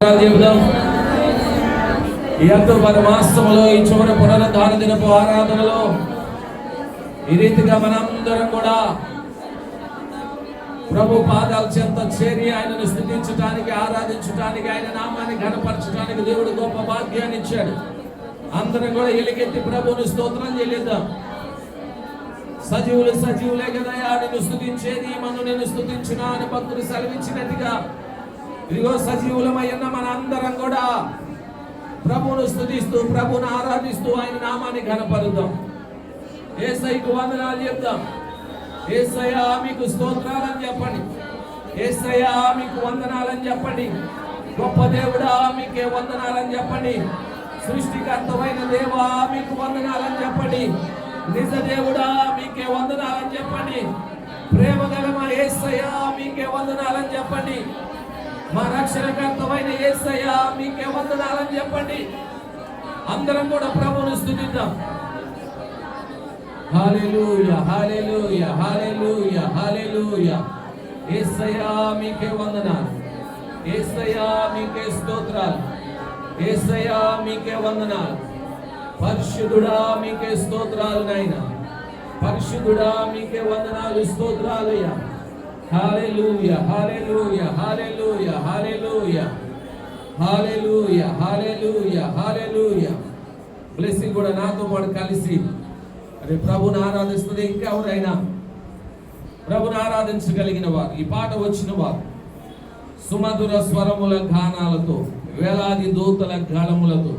చెబుదాం ఈ అక్టోబర్ మాసంలో ఈ చివరి పునరుద్ధాన దినపు ఆరాధనలో ఈ రీతిగా మనందరం కూడా ప్రభు పాదాల చెంత చేరి ఆయనను స్థుతించడానికి ఆరాధించడానికి ఆయన నామాన్ని ఘనపరచడానికి దేవుడు గొప్ప భాగ్యాన్ని ఇచ్చాడు. అందరం కూడా ఎలుగెత్తి ప్రభువుని స్తోత్రం చెల్లిద్దాం. సజీవులు సజీవులే కదా నిన్ను స్థుతించేది. మను నేను స్థుతించిన అని భక్తులు సెలవించినట్టుగా ఇదిగో సజీవులమయ్యన్న మన అందరం కూడా ప్రభును స్థుతిస్తూ ప్రభును ఆరాధిస్తూ ఆయన నామాన్ని ఘనపరుద్దాం. ఏసైకు వందనాలు చెప్దాం. ఏసయ్యా మీకు స్తోత్రాలని చెప్పండి. ఏసయ్యా మీకు వందనాలని చెప్పండి. గొప్ప దేవుడా మీకే వందనాలని చెప్పండి. సృష్టికర్తమైన దేవా మీకు వందనాలని చెప్పండి. నిజ దేవుడా మీకే వందనాలని చెప్పండి. ప్రేమ గలమ ఏసయ్యా మీకే వందనాలని చెప్పండి. మా రక్షణకర్తమైన ఏసయ్యా మీకే వందనాలని చెప్పండి. అందరం కూడా ప్రభువును స్థుతిద్దాం. హల్లెలూయా హల్లెలూయా హల్లెలూయా హల్లెలూయా. యేసయ్యా మీకే వందనాలు. యేసయ్యా మీకే స్తోత్రాలు. యేసయ్యా మీకే వందనాలు. పరిశుద్ధుడా మీకే స్తోత్రాలు నాయన. పరిశుద్ధుడా మీకే వందనాలు స్తోత్రాలయ్యా హల్లెలూయా హల్లెలూయా హల్లెలూయా హల్లెలూయా హల్లెలూయా హల్లెలూయా హల్లెలూయా బ్లెస్సింగ్ కూడా నాతో పాటు కలిసి. అరే ప్రభుని ఆరాధిస్తుంది. ఇంకెవరైనా ప్రభుని ఆరాధించగలిగిన వారు ఈ పాట వచ్చిన వారు. సుమధుర స్వరముల గానాలతో వేలాది దూతల గళములతో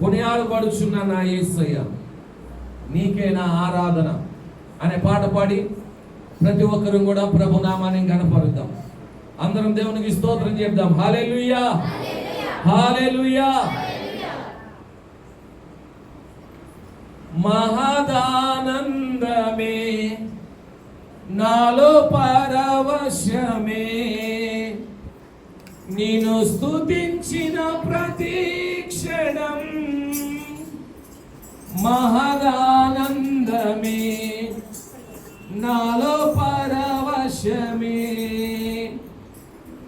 కొనియాడబడుచున్న నా ఏసయ్య నీకే నా ఆరాధన. అనే పాట పాడి. ప్రతి ఒక్కరు కూడా ప్రభు నామాన్ని కనపరుద్దాం అందరం దేవునికి స్తోత్రం చెప్దాం. హాలేలుయా హాలేలుయా మహదానందమే నాలో పరవశమే నేను స్తుతించిన ప్రతీక్షణం మహదానందమే. నాలో పరవశమే.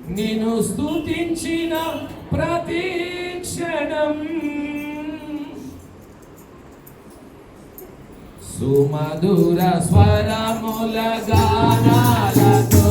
నేను స్థుతించిన ప్రతి క్షణం. సుమధుర స్వరముల గానాలతో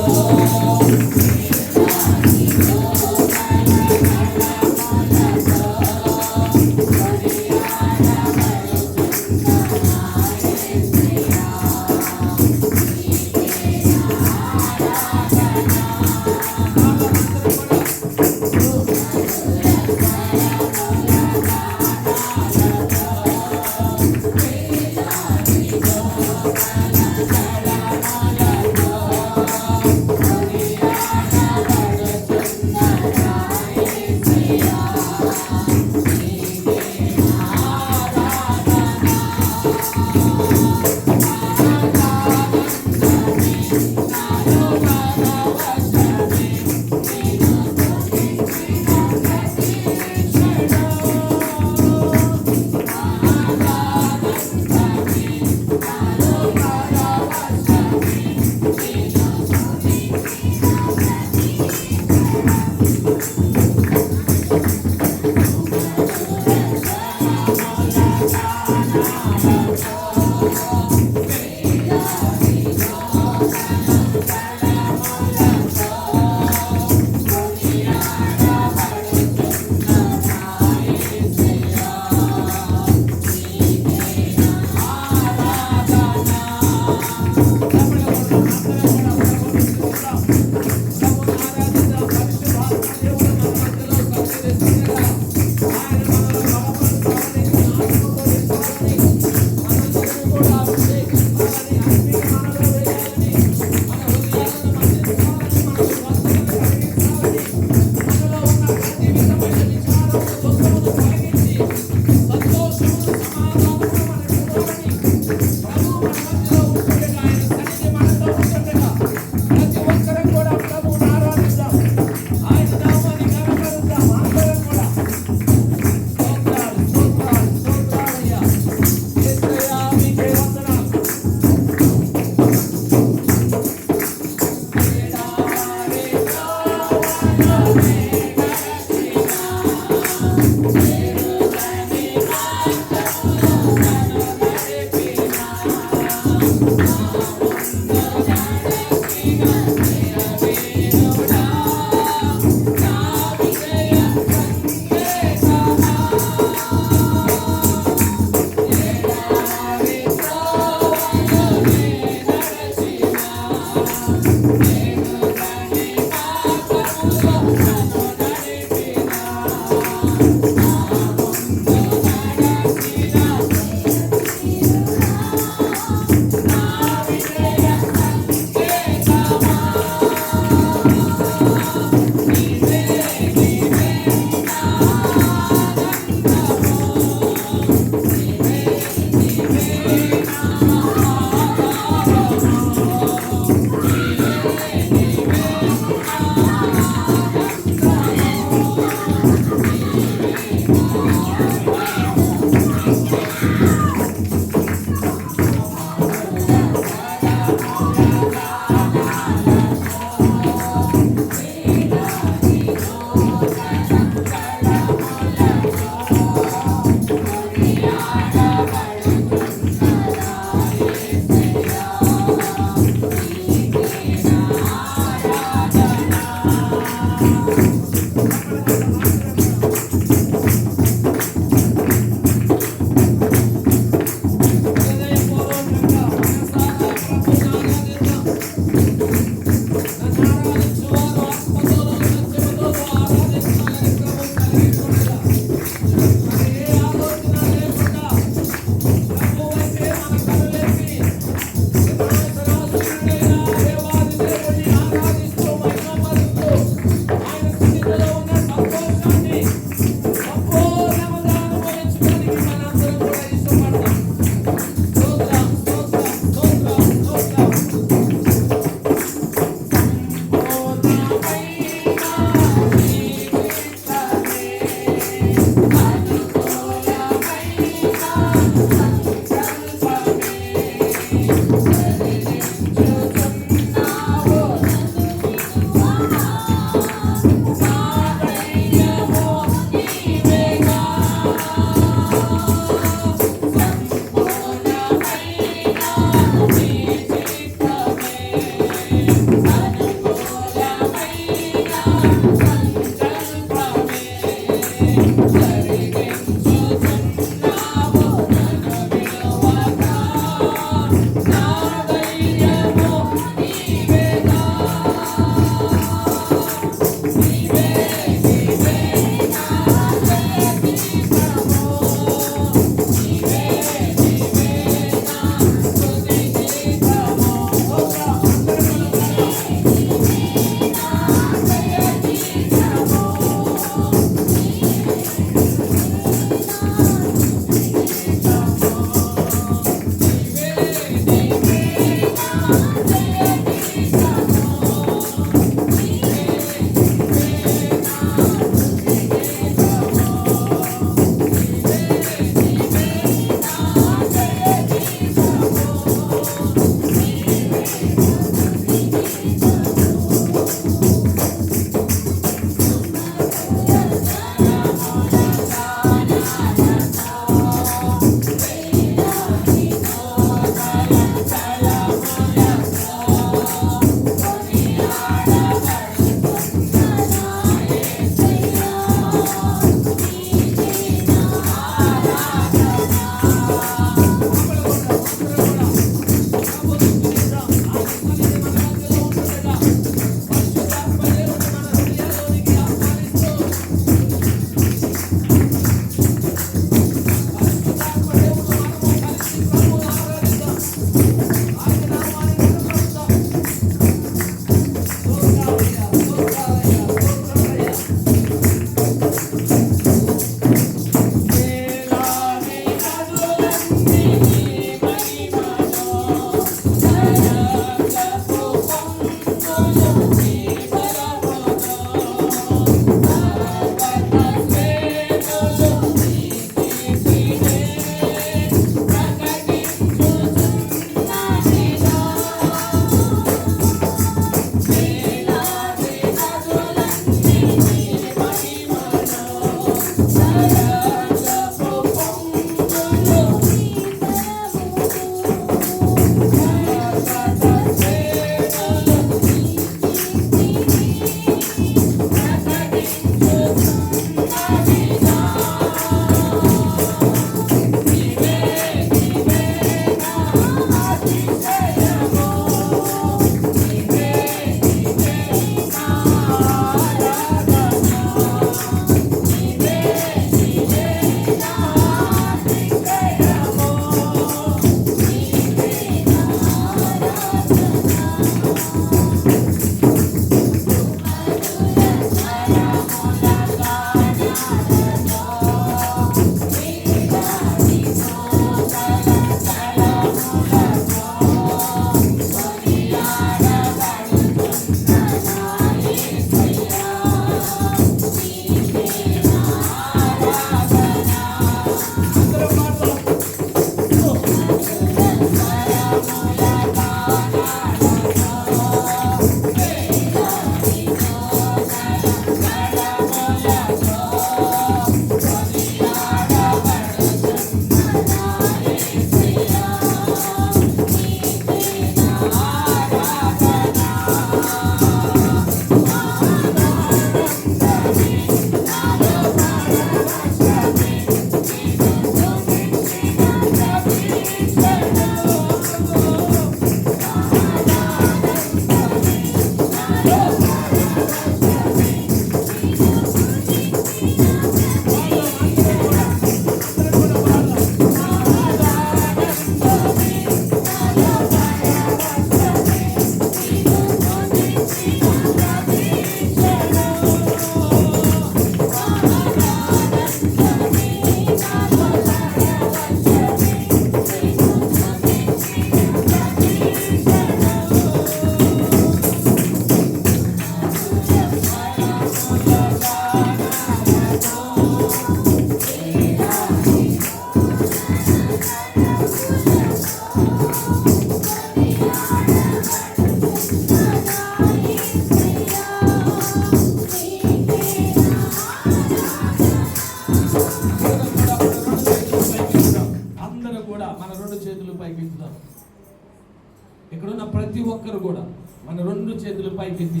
ప్రతి ఒక్కరు కూడా మన రెండు చేతులు పైకెత్తి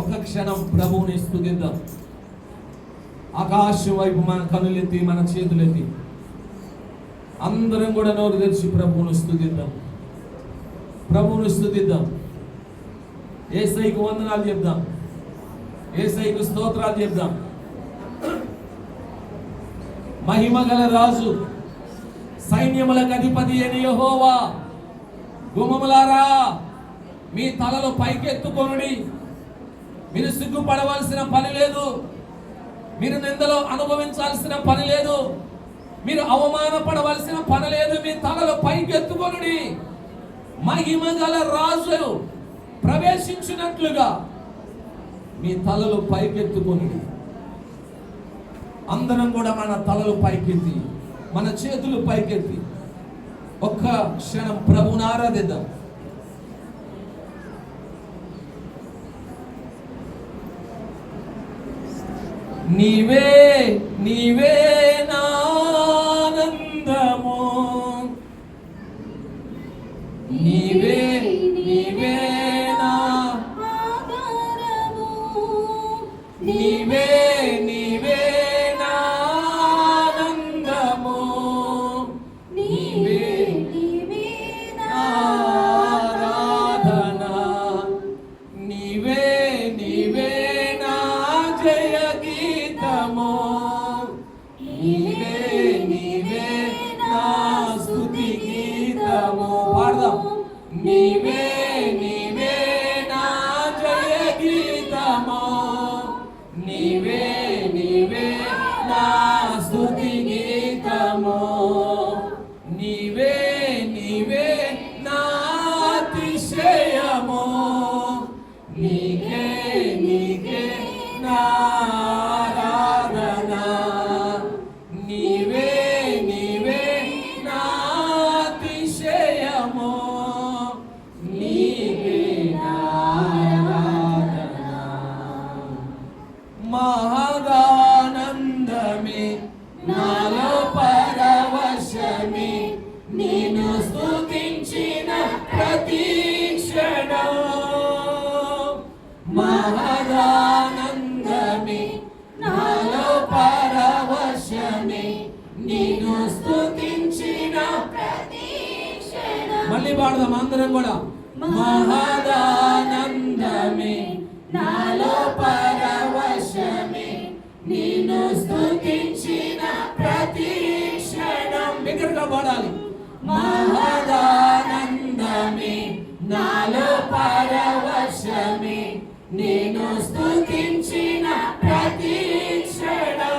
ఒక క్షణం ప్రభువుని స్థుతిద్దాం. ఆకాశం వైపు మన కనులెత్తి మన చేతులెత్తి. అందరం కూడా నోరు తెరిచి ప్రభువును స్థుతిద్దాం. ప్రభువును ఏ ఏసైకి వందనాలు చెప్దాం. ఏసైకి స్తోత్రాలు చెప్దాం. మహిమ గల రాజు సైన్యములకు అధిపతి అని యహోవా గుమములారా మీ తలలు పైకెత్తుకొనుడి. మీరు సిగ్గుపడవలసిన పని లేదు. మీరు నిందలో అనుభవించాల్సిన పని లేదు. మీరు అవమానపడవలసిన పని లేదు. మీ తలలు పైకెత్తుకొనుడి. మహిమ గల రాజు ప్రవేశించినట్లుగా మీ తలలు పైకెత్తుకొని అందరం కూడా మన తలలు పైకెత్తి మన చేతులు పైకెత్తి ఒక్క క్షణం ప్రభుని ఆరాధిద్దాం. నీవే నీవే నీవే పాడదాం అందరం కూడా. మహదానందమే నాలో పరవశమే నిన్ను స్తుతించిన ప్రతి క్షణం. బిగ్గరగా పాడాలి మహదానందమే నాలో పరవశమే నేను స్తుతించిన ప్రతి క్షణం.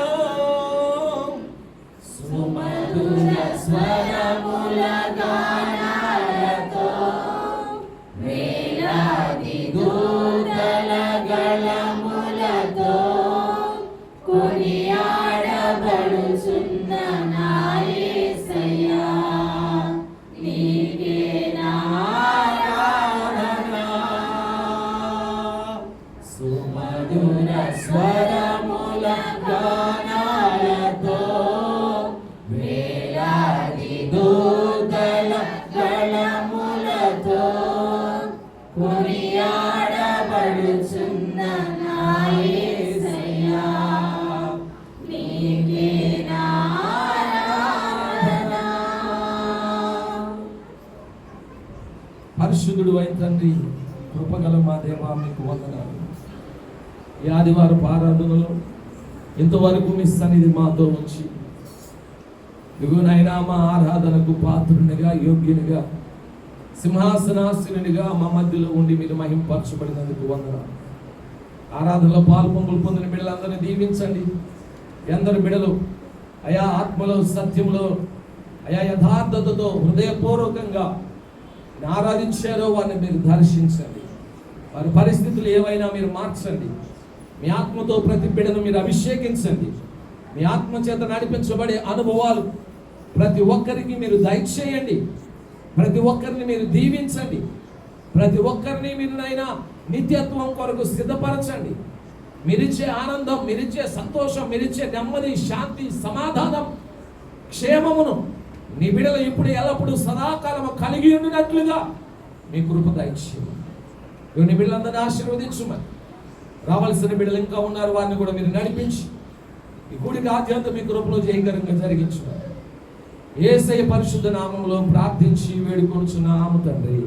సుమధుర స్వర పరిశుద్ధుడు అయిన తండ్రి కృపగల మా దేవా మీకు వందనాలు. ఈ ఆదివారం ఆరాధనలో ఇంతవరకు మీ సన్నిధి మాతో ఉంచి. ఇగునైనా మా ఆరాధనకు పాత్రునిగా యోగ్యునిగా సింహాసనాసనునిగా మా మధ్యలో ఉండి మీరు మహింపరచబడినందుకు వందనాలు. ఆరాధనలో పాల్పొంగులు పొందిన బిడ్డలందరినీ దీవించండి. ఎందరు బిడలు అయా ఆత్మలో సత్యంలో అయా యథార్థతతో హృదయపూర్వకంగా ఆరాధించారో వారిని మీరు దర్శించండి. వారి పరిస్థితులు ఏవైనా మీరు మార్చండి. మీ ఆత్మతో ప్రతి బిడను మీరు అభిషేకించండి. మీ ఆత్మ చేత నడిపించబడే అనుభవాలు ప్రతి ఒక్కరికి మీరు దయచేయండి. ప్రతి ఒక్కరిని మీరు దీవించండి. ప్రతి ఒక్కరిని మీరు నైనా నిత్యత్వం కొరకు సిద్ధపరచండి. మీరిచ్చే ఆనందం మీరిచ్చే సంతోషం మీరిచ్చే నెమ్మది శాంతి సమాధానం క్షేమమును నీ బిడలు ఇప్పుడు ఎల్లప్పుడూ సదాకాలము కలిగి ఉండినట్లుగా మీ కృప దయచేయమని నీ బిడ్డలందరినీ ఆశీర్వదించుమని. రావాల్సిన బిడ్డలు ఇంకా ఉన్నారు వారిని కూడా మీరు నడిపించి ఈ గుడికి ఆద్యంత మీ కృపలో జయకరంగా జరిగించుమని ఏసై పరిశుద్ధ నామంలో ప్రార్థించి వేడుకొంచున్నాము తండ్రి.